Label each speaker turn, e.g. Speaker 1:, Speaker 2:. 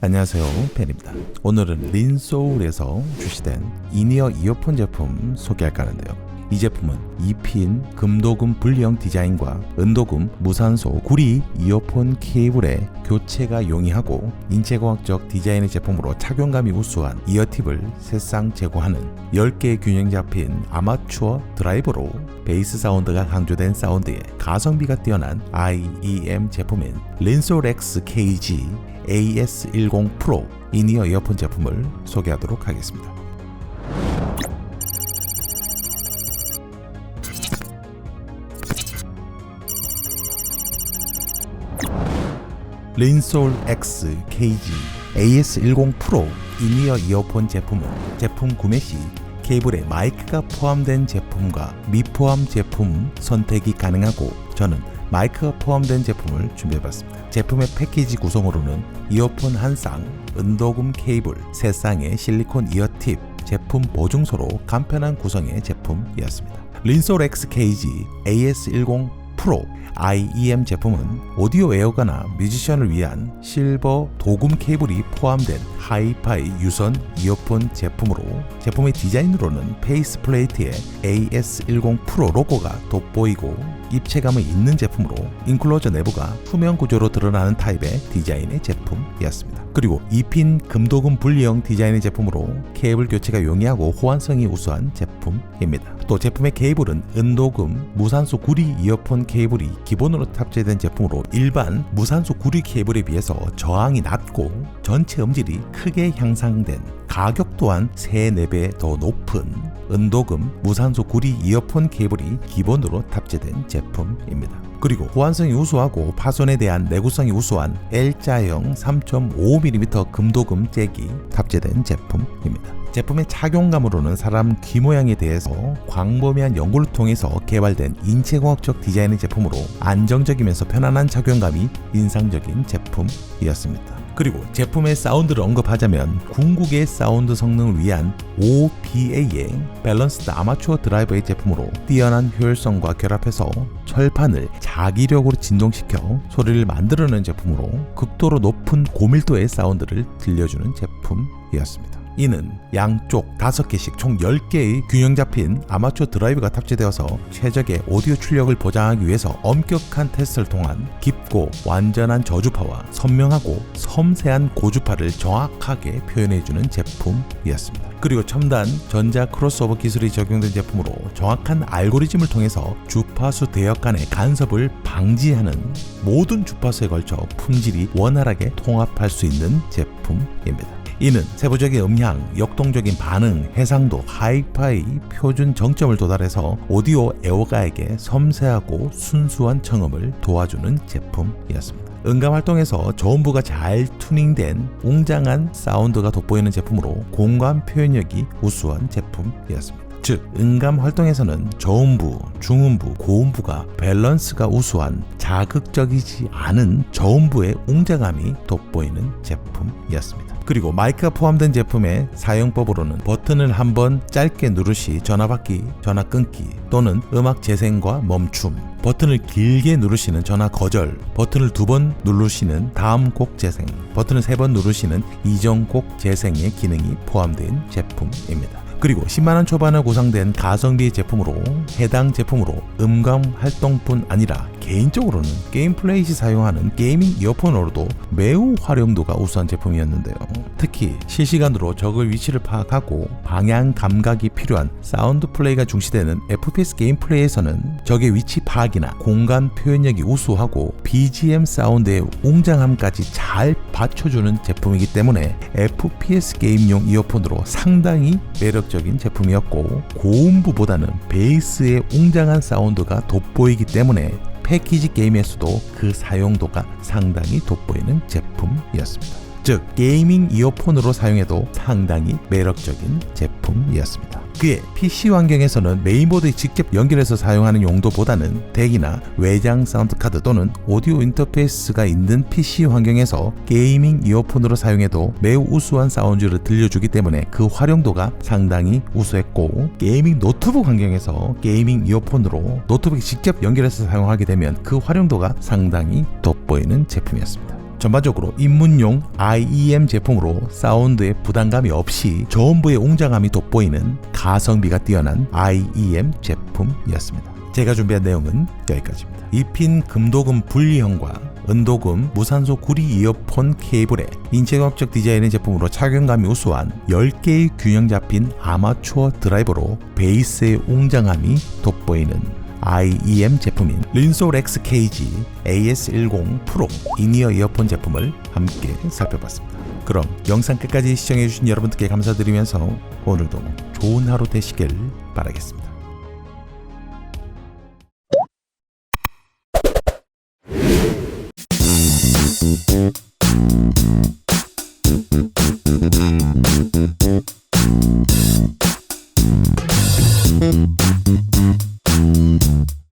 Speaker 1: 안녕하세요 팬입니다. 오늘은 린소울에서 출시된 이니어 이어폰 제품 소개할까 하는데요. 이 제품은 이핀 금도금 분리형 디자인과 은도금 무산소 구리 이어폰 케이블의 교체가 용이하고 인체공학적 디자인의 제품으로 착용감이 우수한 이어팁을 새상 제공하는 10개의 균형 잡힌 아마추어 드라이버로 베이스 사운드가 강조된 사운드에 가성비가 뛰어난 IEM 제품인 린솔 X KG AS10 프로 이니어 이어폰 제품을 소개하도록 하겠습니다. 린솔 X KG AS10 프로 이니어 이어폰 제품은 제품 구매 시 케이블에 마이크가 포함된 제품과 미포함 제품 선택이 가능하고 저는 마이크가 포함된 제품을 준비해봤습니다. 제품의 패키지 구성으로는 이어폰 한 쌍, 은도금 케이블, 세 쌍의 실리콘 이어팁, 제품 보증서로 간편한 구성의 제품이었습니다. 린솔 X KG AS10 프로 IEM 제품은 오디오 웨어가나 뮤지션을 위한 실버 도금 케이블이 포함된 하이파이 유선 이어폰 제품으로 제품의 디자인으로는 페이스 플레이트에 AS10 프로 로고가 돋보이고 입체감이 있는 제품으로 인클로저 내부가 투명 구조로 드러나는 타입의 디자인의 제품이었습니다. 그리고 2핀 금도금 분리형 디자인의 제품으로 케이블 교체가 용이하고 호환성이 우수한 제품입니다. 또 제품의 케이블은 은도금 무산소 구리 이어폰 케이블이 기본으로 탑재된 제품으로 일반 무산소 구리 케이블에 비해서 저항이 낮고 전체 음질이 크게 향상된 가격 또한 3, 4배 더 높은 은도금 무산소 구리 이어폰 케이블이 기본으로 탑재된 제품입니다. 그리고 호환성이 우수하고 파손에 대한 내구성이 우수한 L자형 3.5mm 금도금 잭이 탑재된 제품입니다. 제품의 착용감으로는 사람 귀 모양에 대해서 광범위한 연구를 통해서 개발된 인체공학적 디자인의 제품으로 안정적이면서 편안한 착용감이 인상적인 제품이었습니다. 그리고 제품의 사운드를 언급하자면 궁극의 사운드 성능을 위한 OBA의 밸런스드 아마추어 드라이버의 제품으로 뛰어난 효율성과 결합해서 철판을 자기력으로 진동시켜 소리를 만들어내는 제품으로 극도로 높은 고밀도의 사운드를 들려주는 제품이었습니다. 이는 양쪽 5개씩 총 10개의 균형 잡힌 아마추어 드라이브가 탑재되어서 최적의 오디오 출력을 보장하기 위해서 엄격한 테스트를 통한 깊고 완전한 저주파와 선명하고 섬세한 고주파를 정확하게 표현해주는 제품이었습니다. 그리고 첨단 전자 크로스오버 기술이 적용된 제품으로 정확한 알고리즘을 통해서 주파수 대역 간의 간섭을 방지하는 모든 주파수에 걸쳐 품질이 원활하게 통합할 수 있는 제품입니다. 이는 세부적인 음향, 역동적인 반응, 해상도, 하이파이 표준 정점을 도달해서 오디오 애호가에게 섬세하고 순수한 청음을 도와주는 제품이었습니다. 음감 활동에서 저음부가 잘 튜닝된 웅장한 사운드가 돋보이는 제품으로 공간 표현력이 우수한 제품이었습니다. 즉, 음감 활동에서는 저음부, 중음부, 고음부가 밸런스가 우수한 자극적이지 않은 저음부의 웅장함이 돋보이는 제품이었습니다. 그리고 마이크가 포함된 제품의 사용법으로는 버튼을 한 번 짧게 누르시 전화 받기, 전화 끊기 또는 음악 재생과 멈춤, 버튼을 길게 누르시는 전화 거절, 버튼을 두 번 누르시는 다음 곡 재생, 버튼을 세 번 누르시는 이전 곡 재생의 기능이 포함된 제품입니다. 그리고 10만원 초반에 고상된 가성비 제품으로 해당 제품으로 음감 활동뿐 아니라 개인적으로는 게임 플레이 시 사용하는 게이밍 이어폰으로도 매우 활용도가 우수한 제품이었는데요. 특히 실시간으로 적의 위치를 파악하고 방향 감각이 필요한 사운드 플레이가 중시되는 FPS 게임 플레이에서는 적의 위치 파악이나 공간 표현력이 우수하고 BGM 사운드의 웅장함까지 잘 받쳐주는 제품이기 때문에 FPS 게임용 이어폰으로 상당히 매력적인 제품이었고 고음부보다는 베이스의 웅장한 사운드가 돋보이기 때문에 패키지 게임에서도 그 사용도가 상당히 돋보이는 제품이었습니다. 즉 게이밍 이어폰으로 사용해도 상당히 매력적인 제품이었습니다. 그의 PC 환경에서는 메인보드에 직접 연결해서 사용하는 용도보다는 덱이나 외장 사운드 카드 또는 오디오 인터페이스가 있는 PC 환경에서 게이밍 이어폰으로 사용해도 매우 우수한 사운드를 들려주기 때문에 그 활용도가 상당히 우수했고 게이밍 노트북 환경에서 게이밍 이어폰으로 노트북에 직접 연결해서 사용하게 되면 그 활용도가 상당히 돋보이는 제품이었습니다. 전반적으로 입문용 IEM 제품으로 사운드에 부담감이 없이 전부의 웅장함이 돋보이는 가성비가 뛰어난 IEM 제품이었습니다. 제가 준비한 내용은 여기까지입니다. 입힌 금도금 분리형과 은도금 무산소 구리 이어폰 케이블에 인체공학적 디자인의 제품으로 착용감이 우수한 10개의 균형 잡힌 아마추어 드라이버로 베이스의 웅장함이 돋보이는 IEM 제품인 린솔 XKG AS10 프로 인이어 이어폰 제품을 함께 살펴봤습니다. 그럼 영상 끝까지 시청해주신 여러분들께 감사드리면서 오늘도 좋은 하루 되시길 바라겠습니다.